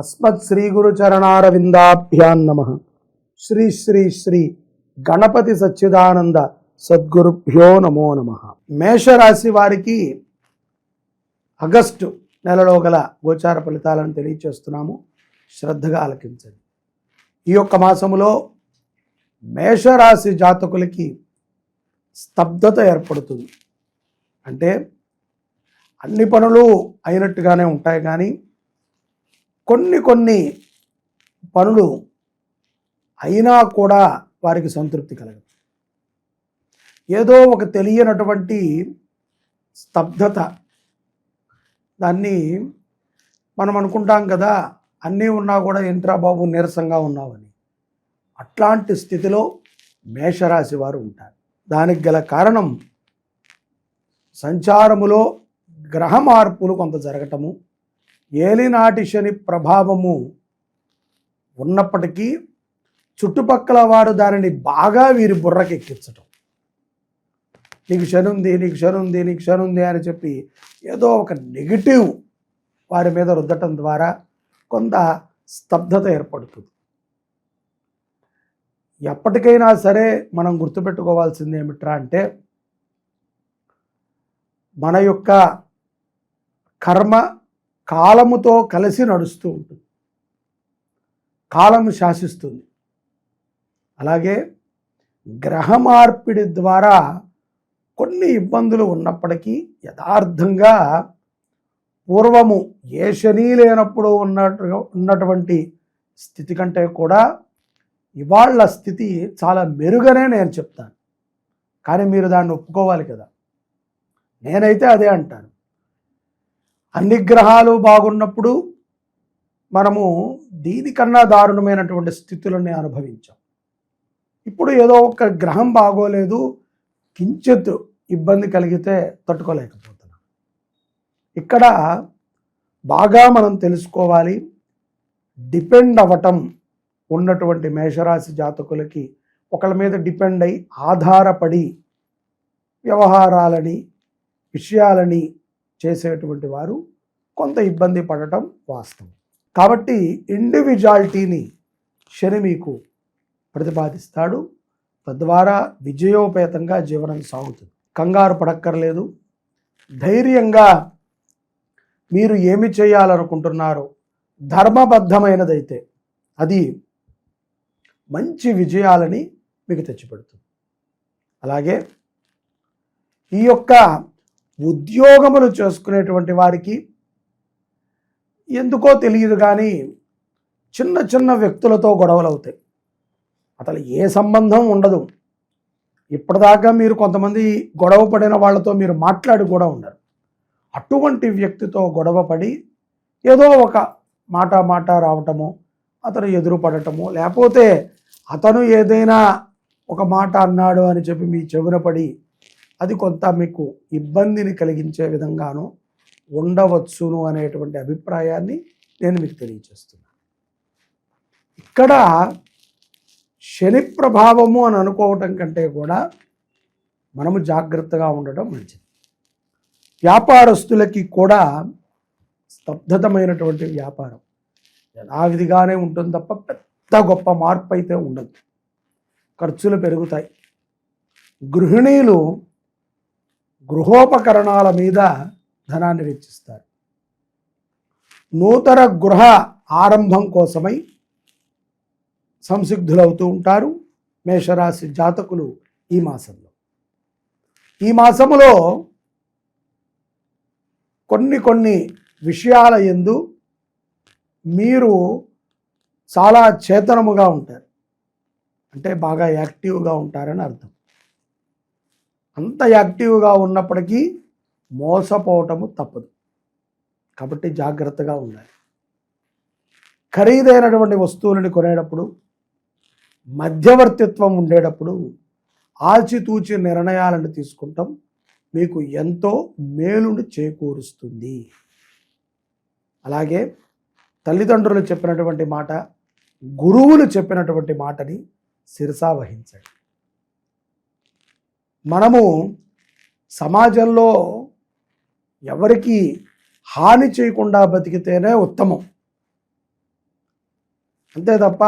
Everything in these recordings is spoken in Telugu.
అస్మత్ శ్రీ గురు చరణారవిందాభ్యాన్ నమ. శ్రీ శ్రీ శ్రీ గణపతి సచ్చిదానంద సద్గురుభ్యో నమో నమ. మేషరాశి వారికి ఆగస్టు నెలలో గల గోచార ఫలితాలను తెలియచేస్తున్నాము. శ్రద్ధగా ఆలకించండి. ఈ యొక్క మాసములో మేషరాశి జాతకులకి స్తబ్దత ఏర్పడుతుంది. అంటే అన్ని పనులు అయినట్టుగానే ఉంటాయి కానీ కొన్ని కొన్ని పనులు అయినా కూడా వారికి సంతృప్తి కలగదు. ఏదో ఒక తెలియనటువంటి స్తబ్దత దాన్ని మనం అనుకుంటాం కదా అన్నీ ఉన్నా కూడా ఇంట్రా బాబు నీరసంగా ఉన్నావని. అట్లాంటి స్థితిలో మేషరాశి వారు ఉంటారు. దానికి గల కారణం సంచారములో గ్రహ మార్పులు కొంత జరగటము ఏలినాటి శని ప్రభావము ఉన్నప్పటికీ చుట్టుపక్కల వారు దానిని బాగా వీరి బుర్రకి ఎక్కించటం. నీకు శని ఉంది నీకు శని ఉంది నీకు శని ఉంది అని చెప్పి ఏదో ఒక నెగిటివ్ వారి మీద రుద్దటం ద్వారా కొంత స్తబ్దత ఏర్పడుతుంది. ఎప్పటికైనా సరే మనం గుర్తుపెట్టుకోవాల్సింది ఏమిట్రా అంటే మన యొక్క కర్మ కాలముతో కలిసి నడుస్తూ ఉంటుంది. కాలము శాసిస్తుంది. అలాగే గ్రహ మార్పిడి ద్వారా కొన్ని ఇబ్బందులు ఉన్నప్పటికీ యథార్థంగా పూర్వము ఏ శని లేనప్పుడు ఉన్నట్టుగా ఉన్నటువంటి స్థితి కంటే కూడా ఇవాళ్ళ స్థితి చాలా మెరుగనే నేను చెప్తాను. కానీ మీరు దాన్ని ఒప్పుకోవాలి కదా. నేనైతే అదే అంటాను. అన్ని గ్రహాలు బాగున్నప్పుడు మనము దీనికన్నా దారుణమైనటువంటి స్థితులని అనుభవించాం. ఇప్పుడు ఏదో ఒక గ్రహం బాగోలేదు కించిత్ ఇబ్బంది కలిగితే తట్టుకోలేకపోతున్నాం. ఇక్కడ బాగా మనం తెలుసుకోవాలి డిపెండ్ అవ్వటం ఉన్నటువంటి మేషరాశి జాతకులకి ఒకళ్ళ మీద డిపెండ్ అయి ఆధారపడి వ్యవహారాలని విషయాలని చేసేటువంటి వారు కొంత ఇబ్బంది పడటం వాస్తవం. కాబట్టి ఇండివిజువాలిటీని శని మీకు ప్రతిపాదిస్తాడు. తద్వారా విజయోపేతంగా జీవనం సాగుతుంది. కంగారు పడక్కర్లేదు. ధైర్యంగా మీరు ఏమి చేయాలనుకుంటున్నారో ధర్మబద్ధమైనదైతే అది మంచి విజయాలని మీకు తెచ్చిపెడుతుంది. అలాగే ఈ యొక్క ఉద్యోగములు చేసుకునేటువంటి వారికి ఎందుకో తెలియదు కానీ చిన్న చిన్న వ్యక్తులతో గొడవలు అవుతాయి అసలు ఏ సంబంధం ఉండదు. ఇప్పటిదాకా మీరు కొంతమంది గొడవ పడిన వాళ్ళతో మీరు మాట్లాడి కూడా ఉండరు. అటువంటి వ్యక్తితో గొడవ పడి ఏదో ఒక మాట మాట రావటము అతను ఎదురుపడటము లేకపోతే అతను ఏదైనా ఒక మాట అన్నాడు అని చెప్పి మీ చెవిన పడి అది కొంత మీకు ఇబ్బందిని కలిగించే విధంగాను ఉండవచ్చును అనేటువంటి అభిప్రాయాన్ని నేను మీకు తెలియజేస్తున్నాను ఇక్కడ శని ప్రభావము అని అనుకోవటం కంటే కూడా మనము జాగ్రత్తగా ఉండటం మంచిది. వ్యాపారస్తులకి కూడా స్తబ్దతమైనటువంటి వ్యాపారం. యథావిధిగానే ఉంటుంది తప్ప పెద్ద గొప్ప మార్పు అయితే ఉండదు. ఖర్చులు పెరుగుతాయి. గృహిణీలు గృహోపకరణాల మీద ధనాన్ని వెచ్చిస్తారు. నూతన గృహ ఆరంభం కోసమై సంసిగ్ధులవుతూ ఉంటారు మేషరాశి జాతకులు ఈ మాసంలో. ఈ మాసములో కొన్ని కొన్ని విషయాల ఎందు మీరు చాలా చేతనముగా ఉంటారు. అంటే బాగా యాక్టివ్గా ఉంటారని అర్థం. అంత యాక్టివ్గా ఉన్నప్పటికీ మోసపోవటము తప్పదు. కాబట్టి జాగ్రత్తగా ఉండాలి. ఖరీదైనటువంటి వస్తువులను కొనేటప్పుడు మధ్యవర్తిత్వం ఉండేటప్పుడు ఆచితూచి నిర్ణయాలను తీసుకుంటాం. మీకు ఎంతో మేలును చేకూరుస్తుంది. అలాగే తల్లిదండ్రులు చెప్పినటువంటి మాట గురువులు చెప్పినటువంటి మాటని శిరసా వహించండి. మనము సమాజంలో ఎవరికి హాని చేయకుండా బతికితేనే ఉత్తమం. అంతే తప్ప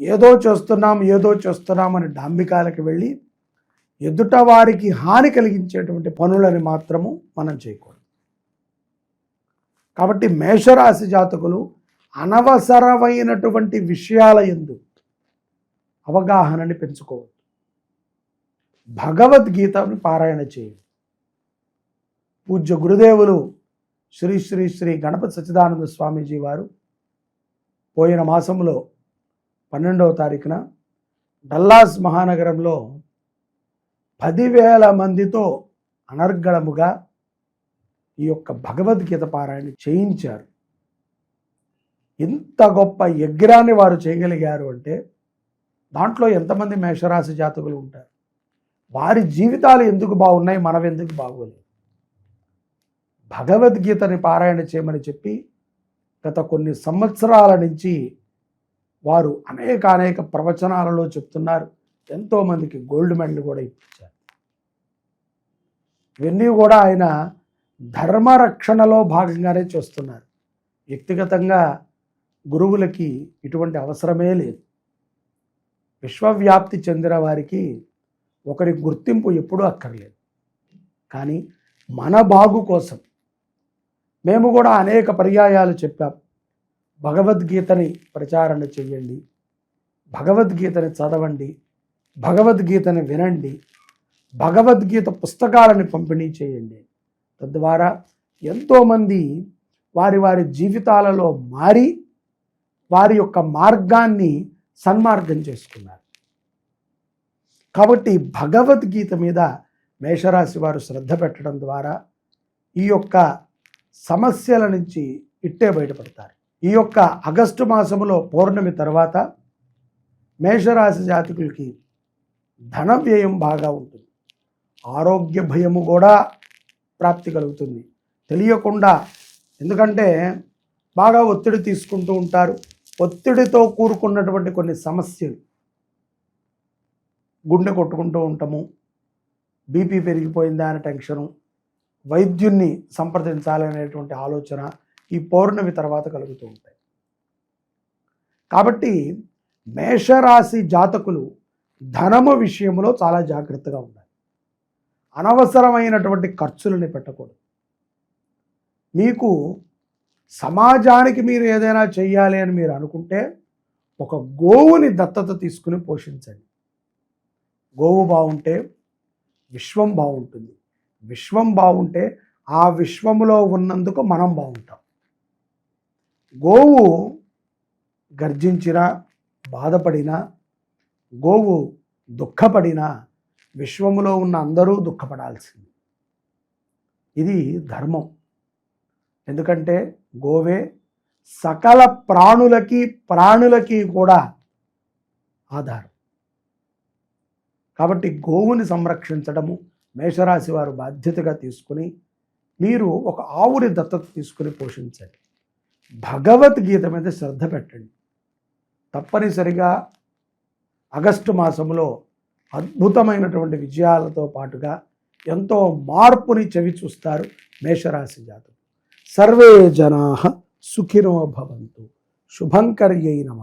ఏదో చేస్తున్నాం ఏదో చేస్తున్నాం అని డాంబికాలకు వెళ్ళి ఎదుట వారికి హాని కలిగించేటువంటి పనులని మాత్రము మనం చేయకూడదు. కాబట్టి మేషరాశి జాతకులు అనవసరమైనటువంటి విషయాల ఎందు అవగాహనని పెంచుకోవచ్చు భగవద్గీతను పారాయణ చేయండి. పూజ్య గురుదేవులు శ్రీ శ్రీ శ్రీ గణపతి సచ్చిదానంద స్వామీజీ వారు పోయిన మాసంలో పన్నెండవ తారీఖున డల్లాస్ మహానగరంలో పదివేల మందితో అనర్గళముగా ఈ యొక్క భగవద్గీత పారాయణ చేయించారు. ఇంత గొప్ప యజ్ఞాన్ని వారు చేయగలిగారు అంటే దాంట్లో ఎంతమంది మేషరాశి జాతకులు ఉంటారు? వారి జీవితాలు ఎందుకు బాగున్నాయి మనం ఎందుకు బాగోలేదు భగవద్గీతని పారాయణ చేయమని చెప్పి గత కొన్ని సంవత్సరాల నుంచి వారు అనేక అనేక ప్రవచనాలలో చెప్తున్నారు. ఎంతోమందికి గోల్డ్ మెడల్ కూడా ఇప్పించారు. ఇవన్నీ కూడా ఆయన ధర్మరక్షణలో భాగంగానే చేస్తున్నారు. వ్యక్తిగతంగా గురువులకి ఇటువంటి అవసరమే లేదు. విశ్వవ్యాప్తి చెందిన వారికి ఒకరి గుర్తింపు ఎప్పుడూ అక్కర్లేదు. కానీ మన బాగు కోసం మేము కూడా అనేక పర్యాయాలు చెప్పాం. భగవద్గీతని ప్రచారణ చేయండి భగవద్గీతని చదవండి. భగవద్గీతని వినండి. భగవద్గీత పుస్తకాలని పంపిణీ చేయండి తద్వారా ఎంతోమంది వారి వారి జీవితాలలో మారి వారి యొక్క మార్గాన్ని సన్మార్గం చేసుకున్నారు. కాబట్టి భగవద్గీత మీద మేషరాశి వారు శ్రద్ధ పెట్టడం ద్వారా ఈ యొక్క సమస్యల నుంచి ఇట్టే బయటపడతారు. ఈ యొక్క ఆగస్టు మాసంలో పౌర్ణమి తర్వాత మేషరాశి జాతకులకి ధన వ్యయం బాగా ఉంటుంది. ఆరోగ్య భయము కూడా ప్రాప్తి కలుగుతుంది. తెలియకుండా ఎందుకంటే బాగా ఒత్తిడి తీసుకుంటూ ఉంటారు. ఒత్తిడితో కూరుకున్నటువంటి కొన్ని సమస్యలు గుండె కొట్టుకుంటూ ఉంటాము. బీపీ పెరిగిపోయిందా అనే టెన్షను వైద్యుణ్ణి సంప్రదించాలనేటువంటి ఆలోచన ఈ పౌర్ణమి తర్వాత కలుగుతూ ఉంటాయి. కాబట్టి మేషరాశి జాతకులు ధనము విషయంలో చాలా జాగ్రత్తగా ఉండాలి. అనవసరమైనటువంటి ఖర్చులని పెట్టకూడదు. మీకు సమాజానికి మీరు ఏదైనా చేయాలి అని మీరు అనుకుంటే ఒక గోవుని దత్తత తీసుకుని పోషించండి. గోవు బాగుంటే విశ్వం బాగుంటుంది విశ్వం బాగుంటే ఆ విశ్వములో ఉన్నందుకు మనం బాగుంటాం గోవు గర్జించినా బాధపడినా గోవు దుఃఖపడినా విశ్వములో ఉన్న అందరూ దుఃఖపడాల్సింది. ఇది ధర్మం. ఎందుకంటే గోవే సకల ప్రాణులకి ప్రాణులకి కూడా ఆధారం. కాబట్టి గోవుని సంరక్షించడము మేషరాశి వారు బాధ్యతగా తీసుకుని మీరు ఒక ఆవుని దత్తత తీసుకుని పోషించండి. భగవద్గీత మీద శ్రద్ధ పెట్టండి. తప్పనిసరిగా ఆగస్టు మాసంలో అద్భుతమైనటువంటి విజయాలతో పాటుగా ఎంతో మార్పుని చవి చూస్తారు మేషరాశి జాతకు సర్వే జనా సుఖినో భవంతు. శుభంకర్యై నమ.